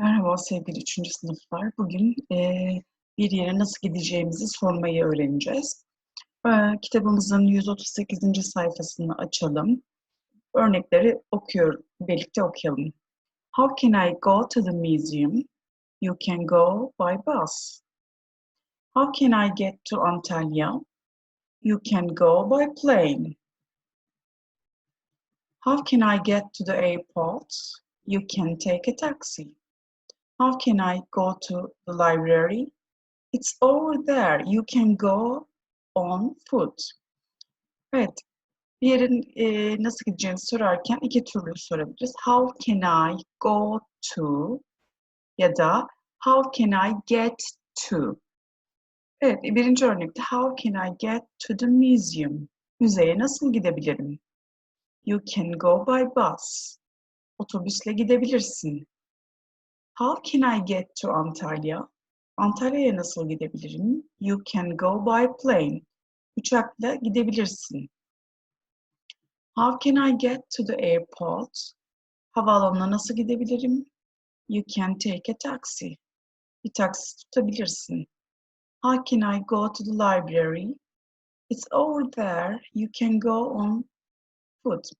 Merhaba sevgili 3. sınıflar. Bugün eee, bir yere nasıl gideceğimizi sormayı öğreneceğiz. Eee, kitabımızın 138. sayfasını açalım. Örnekleri okuyor, birlikte okuyalım. How can I go to the museum? You can go by bus. How can I get to Antalya? You can go by plane. How can I get to the airport? You can take a taxi. How can I go to the library? It's over there. You can go on foot. Evet, bir yerin e, nasıl gideceğini sorarken iki türlü sorabiliriz. How can I go to ya da how can I get to? Evet, birinci örnekte how can I get to the museum? Müzeye nasıl gidebilirim? You can go by bus. Otobüsle gidebilirsin. How can I get to Antalya? Antalya'ya nasıl gidebilirim? You can go by plane. Uçakla gidebilirsin. How can I get to the airport? Havaalanına nasıl gidebilirim? You can take a taxi. Bir taksi tutabilirsin. How can I go to the library? It's over there. You can go on foot.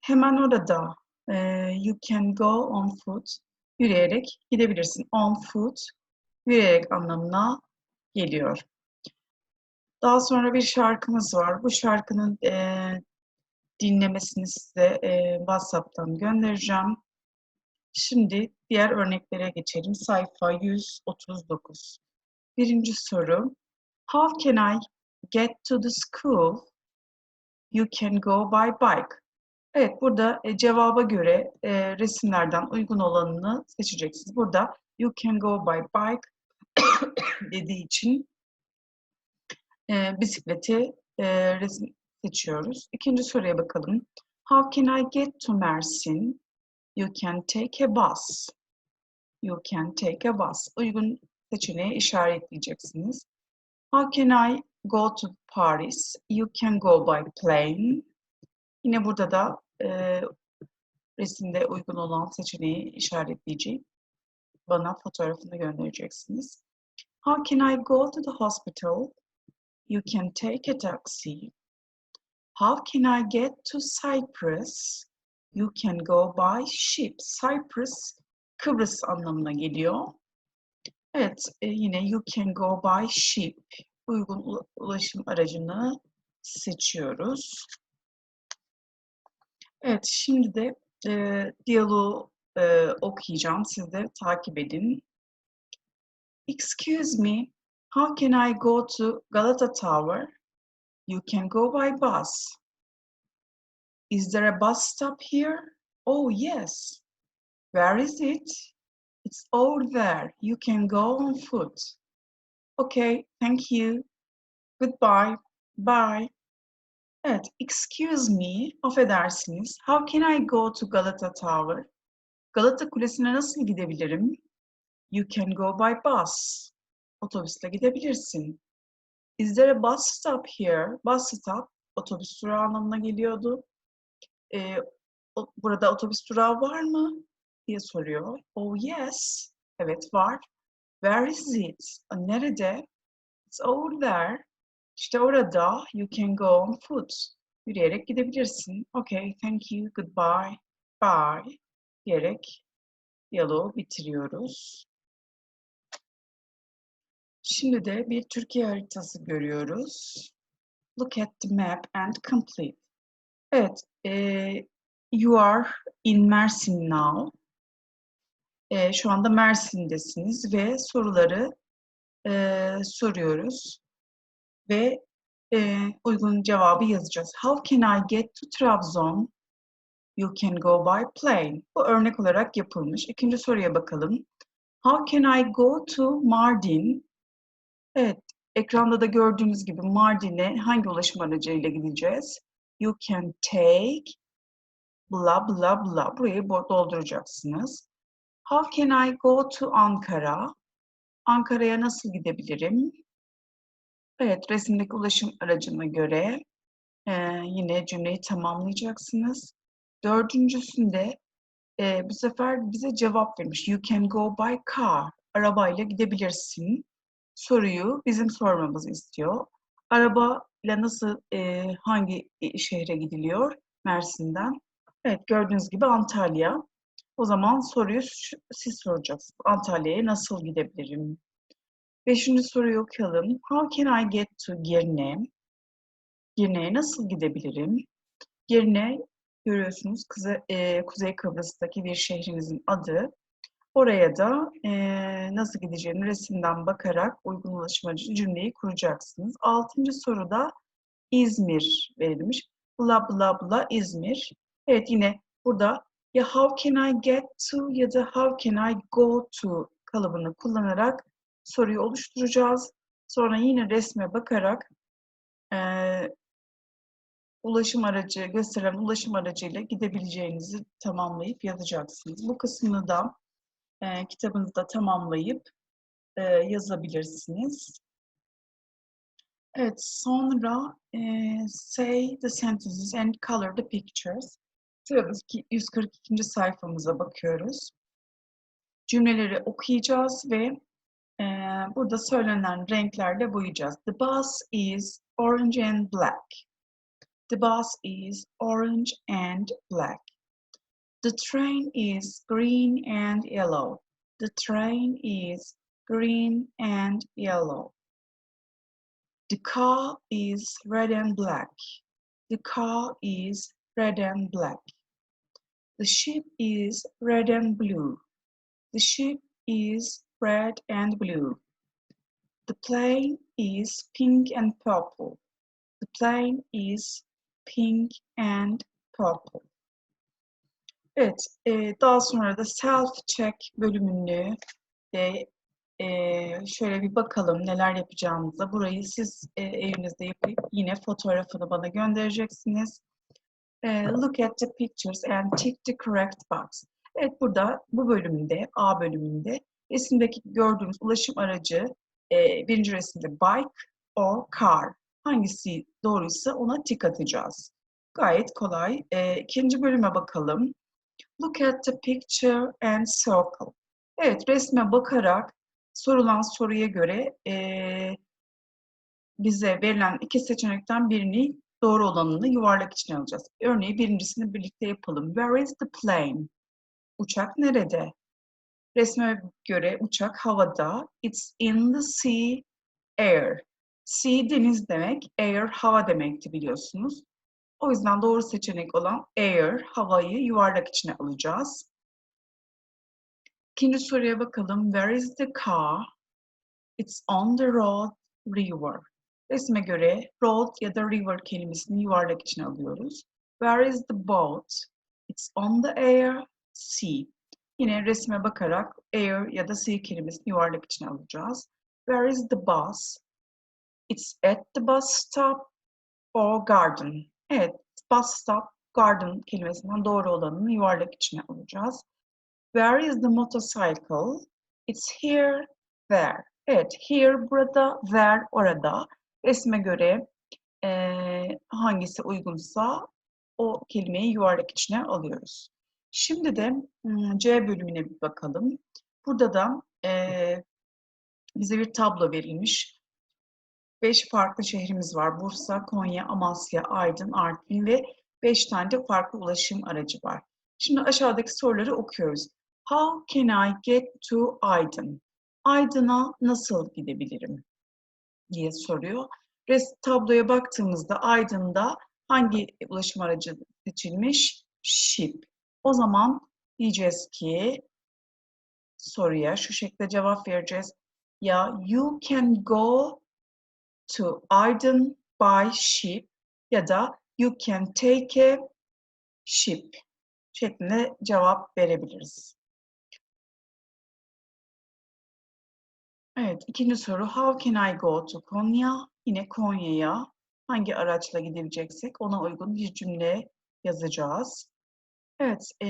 Hemen orada. Ee, you can go on foot. Yürüyerek gidebilirsin. On foot, yürüyerek anlamına geliyor. Daha sonra bir şarkımız var. Bu şarkının eee, dinlemesini size eee, WhatsApp'tan göndereceğim. Şimdi diğer örneklere geçelim. Sayfa 139. Birinci soru. How can I get to the school? You can go by bike. Evet, burada e, cevaba göre e, resimlerden uygun olanını seçeceksiniz. Burada you can go by bike dediği için e, bisikleti e, resim seçiyoruz. İkinci soruya bakalım. How can I get to Mersin? You can take a bus. You can take a bus. Uygun seçeneği işaretleyeceksiniz. How can I go to Paris? You can go by plane. Yine burada da e, resimde uygun olan seçeneği işaretleyeceğim. Bana fotoğrafını göndereceksiniz. How can I go to the hospital? You can take a taxi. How can I get to Cyprus? You can go by ship. Cyprus, Kıbrıs anlamına geliyor. Evet, e, yine you can go by ship. Uygun ula- ulaşım aracını seçiyoruz. Evet, şimdi de e, diyaloğu e, okuyacağım. Siz de takip edin. Excuse me, how can I go to Galata Tower? You can go by bus. Is there a bus stop here? Oh, yes. Where is it? It's over there. You can go on foot. Okay, thank you. Goodbye. Bye. Evet, excuse me, affedersiniz. How can I go to Galata Tower? Galata Kulesi'ne nasıl gidebilirim? You can go by bus. Otobüsle gidebilirsin. Is there a bus stop here? Bus stop, otobüs durağı anlamına geliyordu. Ee, o- burada otobüs durağı var mı? diye soruyor. Oh yes. Evet var. Where is it? Nerede? It's over there. İşte orada you can go on foot. Yürüyerek gidebilirsin. Okay, thank you, goodbye, bye diyerek diyaloğu bitiriyoruz. Şimdi de bir Türkiye haritası görüyoruz. Look at the map and complete. Evet, eh, you are in Mersin now. Eh, şu anda Mersin'desiniz ve soruları eh, soruyoruz ve e, uygun cevabı yazacağız. How can I get to Trabzon? You can go by plane. Bu örnek olarak yapılmış. İkinci soruya bakalım. How can I go to Mardin? Evet, ekranda da gördüğünüz gibi Mardin'e hangi ulaşım aracıyla gideceğiz? You can take bla bla bla. Burayı dolduracaksınız. How can I go to Ankara? Ankara'ya nasıl gidebilirim? Evet, resimdeki ulaşım aracına göre eee, yine cümleyi tamamlayacaksınız. Dördüncüsünde e, bu sefer bize cevap vermiş. You can go by car. Arabayla gidebilirsin. Soruyu bizim sormamızı istiyor. Arabayla nasıl, e, hangi şehre gidiliyor Mersin'den? Evet, gördüğünüz gibi Antalya. O zaman soruyu siz soracaksınız. Antalya'ya nasıl gidebilirim? Beşinci soruyu okuyalım. How can I get to Girne? Girne'ye nasıl gidebilirim? Girne görüyorsunuz Kuzey, e, Kuzey Kıbrıs'taki bir şehrimizin adı. Oraya da e, nasıl gideceğini resimden bakarak uygun ulaşım aracı cümleyi kuracaksınız. Altıncı soruda İzmir verilmiş. Bla bla bla İzmir. Evet yine burada ya how can I get to ya da how can I go to kalıbını kullanarak soruyu oluşturacağız. Sonra yine resme bakarak e, ulaşım aracı, gösteren ulaşım aracıyla gidebileceğinizi tamamlayıp yazacaksınız. Bu kısmını da e, kitabınızda tamamlayıp e, yazabilirsiniz. Evet, sonra e, say the sentences and color the pictures. Sıradaki 142. sayfamıza bakıyoruz. Cümleleri okuyacağız ve burada söylenen renklerle boyayacağız. The bus is orange and black. The bus is orange and black. The train is green and yellow. The train is green and yellow. The car is red and black. The car is red and black. The ship is red and blue. The ship is red and blue. The plane is pink and purple. The plane is pink and purple. Evet, e, daha sonra da self-check bölümünü de e, şöyle bir bakalım neler yapacağımıza. Burayı siz e, evinizde yapıp yine fotoğrafını bana göndereceksiniz. E, look at the pictures and tick the correct box. Evet, burada bu bölümünde, A bölümünde resimdeki gördüğümüz ulaşım aracı e, birinci resimde bike or car. Hangisi doğruysa ona tik atacağız. Gayet kolay. E, ikinci bölüme bakalım. Look at the picture and circle. Evet, resme bakarak sorulan soruya göre e, bize verilen iki seçenekten birini doğru olanını yuvarlak içine alacağız. Örneğin birincisini birlikte yapalım. Where is the plane? Uçak nerede? Resme göre uçak havada. It's in the sea, air. Sea deniz demek, air hava demekti biliyorsunuz. O yüzden doğru seçenek olan air, havayı yuvarlak içine alacağız. İkinci soruya bakalım. Where is the car? It's on the road, river. Resme göre road ya da river kelimesini yuvarlak içine alıyoruz. Where is the boat? It's on the air, sea. Yine resme bakarak air ya da sea kelimesini yuvarlak içine alacağız. Where is the bus? It's at the bus stop or garden. Evet, bus stop, garden kelimesinden doğru olanını yuvarlak içine alacağız. Where is the motorcycle? It's here, there. Evet, here burada, there orada. Resme göre e, hangisi uygunsa o kelimeyi yuvarlak içine alıyoruz. Şimdi de C bölümüne bir bakalım. Burada da e, bize bir tablo verilmiş. Beş farklı şehrimiz var. Bursa, Konya, Amasya, Aydın, Artvin ve beş tane de farklı ulaşım aracı var. Şimdi aşağıdaki soruları okuyoruz. How can I get to Aydın? Aydın'a nasıl gidebilirim? diye soruyor. Res tabloya baktığımızda Aydın'da hangi ulaşım aracı seçilmiş? Ship. O zaman diyeceğiz ki soruya şu şekilde cevap vereceğiz. Ya you can go to Aydın by ship ya da you can take a ship şeklinde cevap verebiliriz. Evet, ikinci soru. How can I go to Konya? Yine Konya'ya hangi araçla gidebileceksek ona uygun bir cümle yazacağız. Evet, e,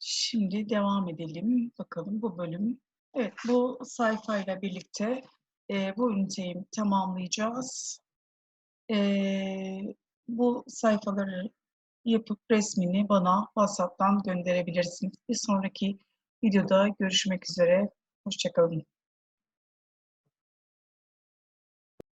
Şimdi devam edelim. Bakalım bu bölüm. Evet bu sayfayla birlikte e, bu üniteyi tamamlayacağız. E, bu sayfaları yapıp resmini bana WhatsApp'tan gönderebilirsiniz. Bir sonraki videoda görüşmek üzere. Hoşçakalın.